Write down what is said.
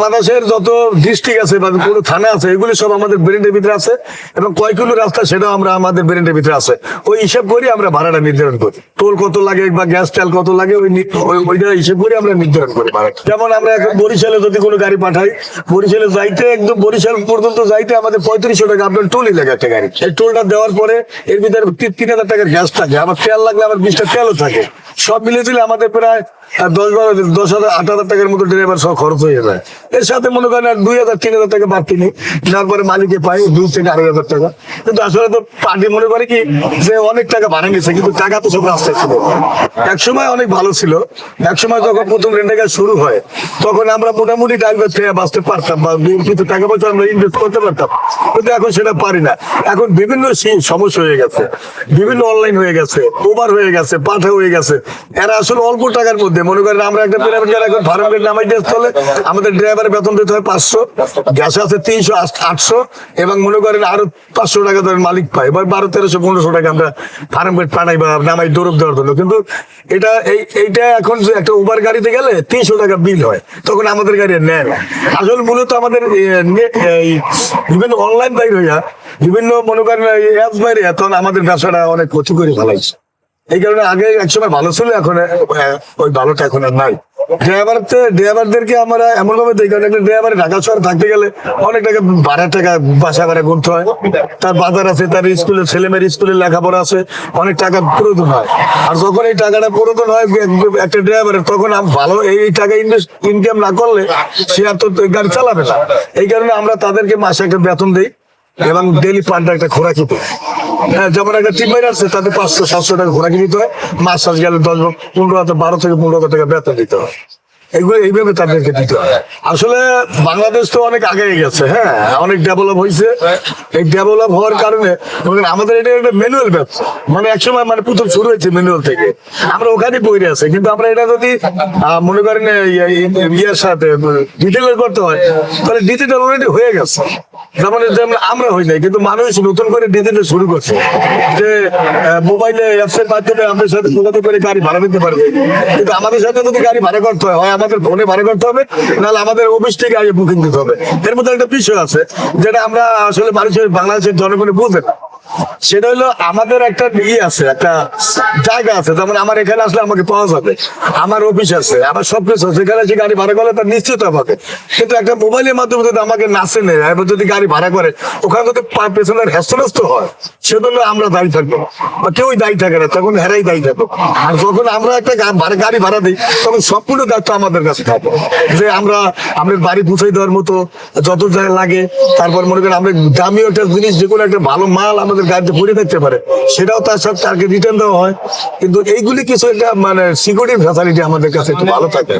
বাংলাদেশের যত ডিস্ট্রিক্ট আছে বা কোনো থানা আছে, এগুলি সব আমাদের ব্রেন্ডের ভিতরে আছে এবং কয় কিলো রাস্তা সেটাও আমরা আমাদের ব্রেন্ডের ভিতরে আছে। ওই হিসাব করি আমরা ভাড়াটা নির্ধারণ করি। টোল কত লাগে বা গ্যাস, তেল কত লাগে, ওই ওইটা হিসেব করে আমরা নির্ধারণ করি ভাড়াটা। যেমন আমরা এখন বরিশালে যদি কোনো গাড়ি পাঠাই, বরিশালে যাইতে একদম বরিশাল পর্যন্ত যাইতে আমাদের পঁয়ত্রিশশো টাকা, আপনার টোলই লাগে একটা গাড়ি। এই টোলটা দেওয়ার পরে এর ভিতরে তিন হাজার টাকার গ্যাস থাকে। আমার তেল লাগলে আমার বিশটা তেলও থাকে। সব মিলিয়ে দিলে আমাদের প্রায় দশ বারো দশ হাজার, আট হাজার টাকার মতো ড্রাইভার সব খরচ হয়ে এর সাথে মনে করেন আর দুই হাজার, তিন হাজার টাকা বাড়তি নেই। মালিকে পাই থেকে আড়াই হাজার টাকা। কিন্তু আসলে তো পার্টি মনে করে কি যে অনেক টাকা কিন্তু টাকা তো সব রাস্তায় ছিল। এক সময় অনেক ভালো ছিল। এক সময় যখন প্রথম রেন্টাকার শুরু হয়, তখন আমরা মোটামুটি ড্রাইভার থেকে বাঁচতে পারতাম বা কিছু টাকা পয়সা আমরা ইনভেস্ট করতে পারতাম। কিন্তু এখন সেটা পারি না। এখন বিভিন্ন সমস্যা হয়ে গেছে। বিভিন্ন অনলাইন হয়ে গেছে ওভার হয়ে গেছে পাঠা হয়ে গেছে। এরা আসলে অল্প টাকার মধ্যে মনে করেন আমরা একটা গাড়ি এখন ফার্ম নামাই দিয়ে চলে। আমাদের ড্রাইভারের বেতন দিতে হয় পাঁচশো গ্যাস আছে তিনশো আটশো এবং মনে করেন আরও পাঁচশো টাকা ধরেন মালিক পায়। বা বারো তেরোশো পনেরোশো টাকা আমরা ফার্ম পাঠাই বা নামাই দৌড় দেওয়ার জন্য। কিন্তু এটা এই এইটা এখন একটা উবার গাড়িতে গেলে তিনশো টাকা বিল হয়। তখন আমাদের গাড়ি নেয় না। আসলে মূলত আমাদের বিভিন্ন অনলাইন বাইর হইয়া বিভিন্ন মনে করেন অ্যাপস বাইরে তখন আমাদের ব্যবসাটা অনেক ক্ষতি করে ফেলাইছে এই কারণে আগে একসময় ভালো ছিল, এখন ওই ভালোটা এখন আর নাই। ড্রাইভার ড্রাইভারদেরকে আমরা এমন ভাবে দেখি একটা ড্রাইভার ঢাকা শহর থাকতে গেলে অনেক টাকা ভাড়া টাকা বাসা ভাড়া গুনতে হয়। তার বাজার আছে, তার স্কুলে, ছেলে মেয়ের স্কুলের লেখাপড়া আছে, অনেক টাকা প্রয়োজন হয়। আর যখন এই টাকাটা প্রয়োজন হয় একটা ড্রাইভারের, তখন ভালো, এই এই টাকা ইনভেস্ট ইনকাম না করলে সে আর তো গাড়ি চালাবে না। এই কারণে আমরা তাদেরকে মাসে একটা বেতন দিই। এবং ডেলি পান্ডা একটা খোরাকি দিই হ্যাঁ। যেমন একটা টিম মেট আছে তাদের পাঁচশো, সাতশো টাকা ঘোরাকি দিতে হয়। মাস সাজ গেলে দশ পনেরো হাজার, বারো থেকে পনেরো হাজার টাকা বেতন দিতে হয়। এগুলো এইভাবে তাদেরকে দিতে হয়। আসলে বাংলাদেশ তো অনেক আগে গেছে হ্যাঁ অনেক ডেভেলপ হয়েছে এই ডেভেলপ হওয়ার কারণে আমাদের এটা একটা ম্যানুয়াল ব্যবসা মানে একসময় মানে প্রথম শুরু হয়েছে ম্যানুয়াল থেকে। আমরা ওখানে বইরে আছে, কিন্তু আমরা এটা যদি মনে করেন ইয়ের সাথে ডিটেলের করতে হয়, তাহলে ডিজিটাল অলরেডি হয়ে গেছে। যেমন আমরা হই নাই, কিন্তু মানুষ নতুন করে ডিজিটাল শুরু করছে। যে মোবাইলে অ্যাপসের মাধ্যমে আমাদের সাথে যোগাযোগ করে গাড়ি ভাড়া নিতে পারবে। কিন্তু আমাদের সাথে যদি গাড়ি ভাড়া করতে হয় হয় আমাদের ফোনে ভাড়া করতে হবে, নাহলে আমাদের অফিস থেকে আগে বুকিং দিতে হবে। এর মধ্যে একটা বিষয় আছে, যেটা আমরা আসলে মানুষের বাংলাদেশের জনগণে বুঝবে না। সেটা হলো আমাদের একটা ইয়ে আছে, একটা জায়গা আছে, যেমন আমার এখানে আসলে আমাকে পাওয়া যাবে, আমার অফিস আছে, আমার সব কিছু আছে এখানে যে গাড়ি ভাড়া করলে তার নিশ্চিত আমাকে কিন্তু একটা মোবাইলের মাধ্যমে যদি আমাকে না চেনে, এবার যদি গাড়ি ভাড়া করে, ওখানে যদি পেছনের হ্যাস্তনস্ত হয়, সেজন্য আমরা দায়ী থাকব। বা কেউই দায়ী থাকে না, তখন হেরাই দায়ী থাকব। আর যখন আমরা একটা গাড়ি ভাড়া দিই, তখন সম্পূর্ণ দায়িত্ব আমাদের কাছে থাকে। যে আমরা আমাদের বাড়ি পৌঁছে দেওয়ার মতো, যত যা লাগে, তারপর মনে করেন আমরা দামি একটা জিনিস যে কোনো একটা ভালো মাল আমাদের গাড়িতে পড়ে থাকতে পারে। সেটাও তার সব তাকে রিটার্ন দেওয়া হয়। কিন্তু এইগুলি কিছু একটা মানে সিকিউরিটি ফ্যাসিলিটি আমাদের কাছে একটু ভালো থাকে।